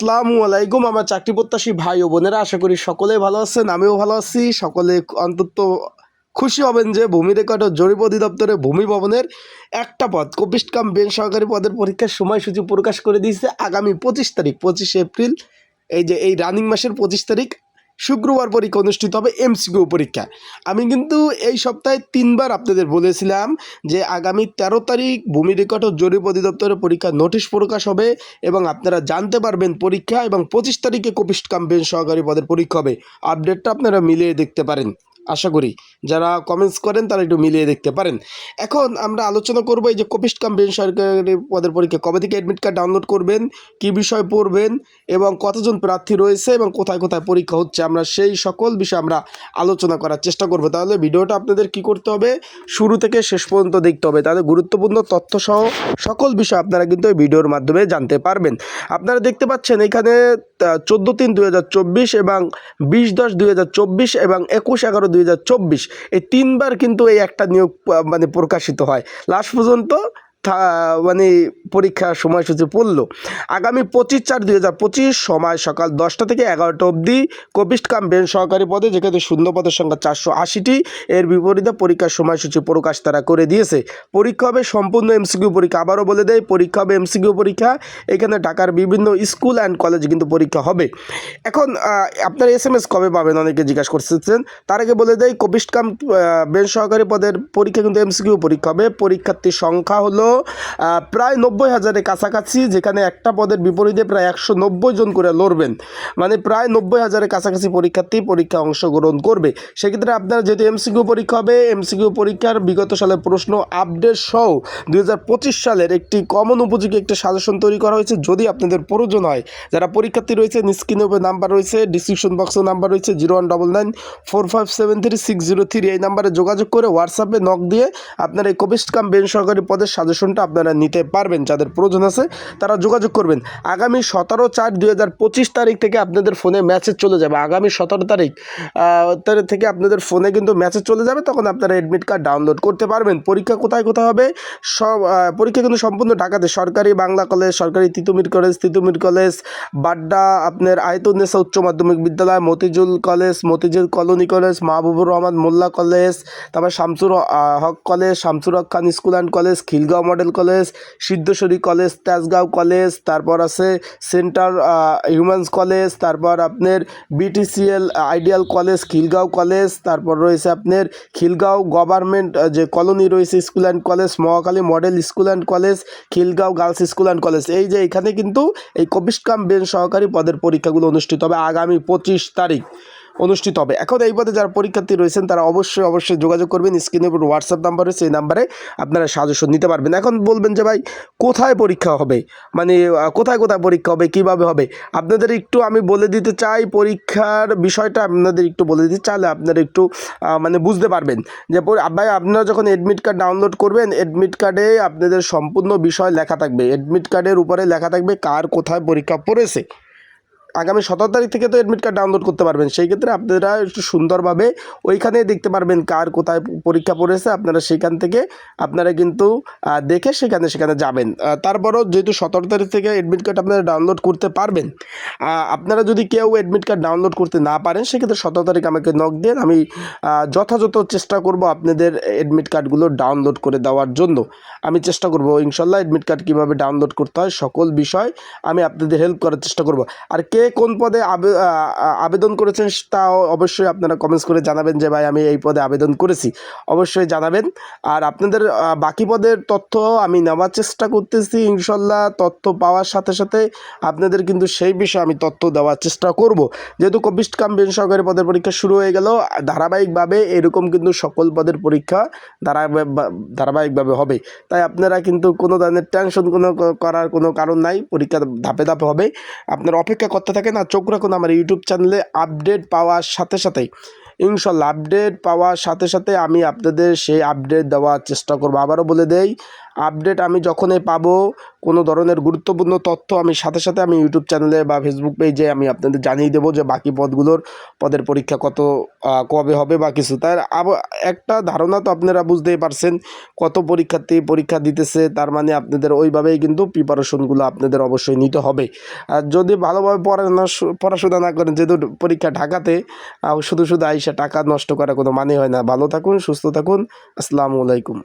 আসসালামু আলাইকুম, আমার চাকরি প্রত্যাশী ভাই ও বোনেরা, আশা করি সকলে ভালো আছেন, আমিও ভালো আছি। সকলে অন্তত খুশি হবেন যে ভূমি রেকর্ড ও জরিপ অধিদপ্তরে ভূমি ভবনের একটা পদ কপিস্ট কাম সহকারী পদের পরীক্ষার সময়সূচি প্রকাশ করে দিয়েছে আগামী পঁচিশ তারিখ, পঁচিশে এপ্রিল, এই যে এই রানিং মাসের পঁচিশ তারিখ। শুক্রবার পরীক্ষা অনুষ্ঠিত হবে এমসিকিউ পরীক্ষা। আমি কিন্তু এই সপ্তাহে তিনবার আপনাদের বলেছিলাম যে আগামী তেরো তারিখ ভূমি রেকর্ড ও জরিপ অধিদপ্তরের পরীক্ষা নোটিশ প্রকাশ হবে এবং আপনারা জানতে পারবেন পরীক্ষা এবং পঁচিশ তারিখে কপিস্ট কাম্পেন সহকারী পদের পরীক্ষা হবে। আপডেটটা আপনারা মিলিয়ে দেখতে পারেন। আশা করি যারা কমেন্টস করেন তারা একটু মিলিয়ে দেখতে পারেন। এখন আমরা আলোচনা করব এই যে কপিস্ট কাম্পেন সরকারি পদের পরীক্ষা, কবে থেকে অ্যাডমিট কার্ড ডাউনলোড করবেন, কী বিষয় পড়বেন এবং কতজন প্রার্থী রয়েছে এবং কোথায় কোথায় পরীক্ষা হচ্ছে, আমরা সেই সকল বিষয়ে আমরা আলোচনা করার চেষ্টা করব। তাহলে ভিডিওটা আপনাদের কি করতে হবে? শুরু থেকে শেষ পর্যন্ত দেখতে হবে। তাহলে গুরুত্বপূর্ণ তথ্য সহ সকল বিষয় আপনারা কিন্তু এই ভিডিওর মাধ্যমে জানতে পারবেন। আপনারা দেখতে পাচ্ছেন এখানে চোদ্দ তিন দুই এবং বিশ দশ দুই এবং একুশ এগারো দুই চব্বিশ। এই তিনবার কিন্তু এই একটা নিয়োগ মানে প্রকাশিত হয়। লাস্ট পর্যন্ত মানে পরীক্ষা সময়সূচি পড়ল। আগামী পঁচিশ চার দুই হাজার পঁচিশ সময় সকাল দশটা থেকে এগারোটা অবধি কপিস্ট কাম বেন সহকারী পদে, যেখানে শূন্য পদের সংখ্যা চারশো আশিটি, এর বিপরীতে পরীক্ষার সময়সূচি প্রকাশ তারা করে দিয়েছে। পরীক্ষা হবে সম্পূর্ণ এমসিকিউ পরীক্ষা। আবারও বলে দেয় পরীক্ষা হবে এমসিকিউ পরীক্ষা। এখানে ঢাকার বিভিন্ন স্কুল অ্যান্ড কলেজে কিন্তু পরীক্ষা হবে। এখন আপনার এস এম এস কবে পাবেন? অনেকে জিজ্ঞাসা করতেছেন। তার আগে বলে দেয় কপিস্ট কাম বেন সহকারী পদের পরীক্ষা কিন্তু এমসিকিউ পরীক্ষা হবে। পরীক্ষার্থীর সংখ্যা হলো প্রায় নব্বই হাজারের কাছাকাছি, যেখানে একটা পদের বিপরীতে প্রায় একশো নব্বই জন করে লড়বেন। মানে প্রায় নব্বই হাজারের কাছাকাছি পরীক্ষার্থী পরীক্ষা অংশগ্রহণ করবে। সেক্ষেত্রে আপনার যেহেতু এমসিকিউ পরীক্ষা হবে এমসিকিউ পরীক্ষার বিগত সালের প্রশ্ন আপডেট সহ দু হাজার পঁচিশ সালের একটি কমন উপযোগী একটি সাজেশন তৈরি করা হয়েছে। যদি আপনাদের প্রয়োজন হয়, যারা পরীক্ষার্থী রয়েছে স্ক্রিনের উপর নাম্বার রয়েছে ডিসক্রিপশন বক্সে নাম্বার রয়েছে zero one double nine four five seven three six zero three এই নাম্বারে যোগাযোগ করে হোয়াটসঅ্যাপে নক দিয়ে আপনার এই কবিস্ট কাম বেন সরকারি পদের সাজেশনটা আপনারা নিতে পারবেন, যাদের প্রয়োজন আছে তারা যোগাযোগ করবেন। আগামী সতেরো চার দুই তারিখ থেকে আপনাদের ফোনে মেসেজ চলে যাবে। আগামী সতেরো তারিখ তারিখ থেকে আপনাদের ফোনে কিন্তু মেসেজ চলে যাবে, তখন আপনারা অ্যাডমিট কার্ড ডাউনলোড করতে পারবেন। পরীক্ষা কোথায় কোথায় হবে? সব পরীক্ষা কিন্তু সম্পূর্ণ ঢাকাতে। সরকারি বাংলা কলেজ সরকারি তিতুমির কলেজ তিতুমির কলেজ বাড্ডা, আপনার আয়তুন্নেসা উচ্চ মাধ্যমিক বিদ্যালয় Motijheel college Motijheel colony college Mahbubur Rahman Molla college তারপর Shamsur Haque college Shamsur Haque Khan school and college Khilgaon model college, Siddheswari college, Tejgaon college, তারপর আছে সেন্টার হিউম্যান্স কলেজ, তারপর আপনার BTCL, ideal college, Khilgaon college, তারপর রয়েছে আপনার Khilgaon government যে colony রয়েছে school and college, Mohakhali model school and college, Khilgaon girls school and college. এই যে এখানে কিন্তু এই কবিস্ট কাম বেন সহকারী পদের পরীক্ষাগুলো অনুষ্ঠিত হবে আগামী পঁচিশ তারিখ। অনুষ্ঠিত হবে। এখন এই পদে যারা পরীক্ষার্থী রয়েছেন, তারা অবশ্যই অবশ্যই যোগাযোগ করবেন। স্ক্রিনের উপর হোয়াটসঅ্যাপ নাম্বার রয়েছে এই নাম্বারে আপনারা সাজেশন নিতে পারবেন। এখন বলবেন যে, ভাই, কোথায় পরীক্ষা হবে? মানে কোথায় কোথায় পরীক্ষা হবে? কীভাবে হবে? আপনাদের একটু আমি বলে দিতে চাই, পরীক্ষার বিষয়টা আপনাদের একটু বলে দিতে চাইলে আপনারা একটু মানে বুঝতে পারবেন যে ভাই, আপনারা যখন অ্যাডমিট কার্ড ডাউনলোড করবেন অ্যাডমিট কার্ডে আপনাদের সম্পূর্ণ বিষয় লেখা থাকবে। অ্যাডমিট কার্ডের উপরে লেখা থাকবে কার কোথায় পরীক্ষা পড়েছে। আগামী সতেরো তারিখ থেকে তো অ্যাডমিট কার্ড ডাউনলোড করতে পারবেন। সেই ক্ষেত্রে আপনারা একটু সুন্দরভাবে ওইখানে দেখতে পারবেন কার কোথায় পরীক্ষা পড়েছে। আপনারা সেখান থেকে, আপনারা কিন্তু দেখে সেখানে সেখানে যাবেন। তারপরও যেহেতু সতেরো তারিখ থেকে অ্যাডমিট কার্ড আপনারা ডাউনলোড করতে পারবেন আপনারা যদি কেউ অ্যাডমিট কার্ড ডাউনলোড করতে না পারেন, সেক্ষেত্রে সতেরো তারিখ আমাকে নক দেন আমি যথাযথ চেষ্টা করব আপনাদের অ্যাডমিট কার্ডগুলো ডাউনলোড করে দেওয়ার জন্য। আমি চেষ্টা করব, ইনশাল্লাহ অ্যাডমিট কার্ড কীভাবে ডাউনলোড করতে হয়, সকল বিষয় আমি আপনাদের হেল্প করার চেষ্টা করব। আর কে কোন পদে আবেদন করেছেন তাও অবশ্যই আপনারা কমেন্টস করে জানাবেন যে ভাই আমি এই পদে আবেদন করেছি। অবশ্যই জানাবেন। আর আপনাদের বাকি পদের তথ্য আমি নেওয়ার চেষ্টা করতেছি ইনশাল্লাহ। তথ্য পাওয়ার সাথে সাথে আপনাদের কিন্তু সেই বিষয়ে আমি তথ্য দেওয়ার চেষ্টা করব। যেহেতু কাম বেন সহকারী পদের পরীক্ষা শুরু হয়ে গেল, ধারাবাহিকভাবে এরকম কিন্তু সকল পদের পরীক্ষা ধারাবাহিক ধারাবাহিকভাবে হবে। তাই আপনারা কিন্তু কোনো ধরনের টেনশন কোনো করার কোনো কারণ নাই। পরীক্ষা ধাপে ধাপে হবে। আপনারা অপেক্ষা করতে থাকেন আর চোখ রাখুন আমার ইউটিউব চ্যানেলে আপডেট পাওয়ার সাথে সাথেই। ইনশাল্লাহ, আপডেট পাওয়ার সাথে সাথে আমি আপনাদের সেই আপডেট দেওয়ার চেষ্টা করব। আবারও বলে দেই আপডেট আমি যখনই পাবো, কোনো ধরনের গুরুত্বপূর্ণ তথ্য আমি সাথে সাথে আমি ইউটিউব চ্যানেলে বা ফেসবুক পেজে আমি আপনাদের জানিয়ে দেবো যে বাকি পদগুলোর পদের পরীক্ষা কত কবে হবে বা কিছু। তার একটা ধারণা তো আপনারা বুঝতেই পারছেন, কত পরীক্ষার্থী পরীক্ষা দিতেছে, তার মানে আপনাদের ওইভাবেই কিন্তু প্রিপারেশনগুলো আপনাদের অবশ্যই নিতে হবে। আর যদি ভালোভাবে পড়াশোনা পড়াশোনা না করেন, যেহেতু পরীক্ষা ঢাকাতে শুধু শুধু আইসা টাকা নষ্ট করার কোনো মানে হয় না। ভালো থাকুন, সুস্থ থাকুন, আসসালামু আলাইকুম।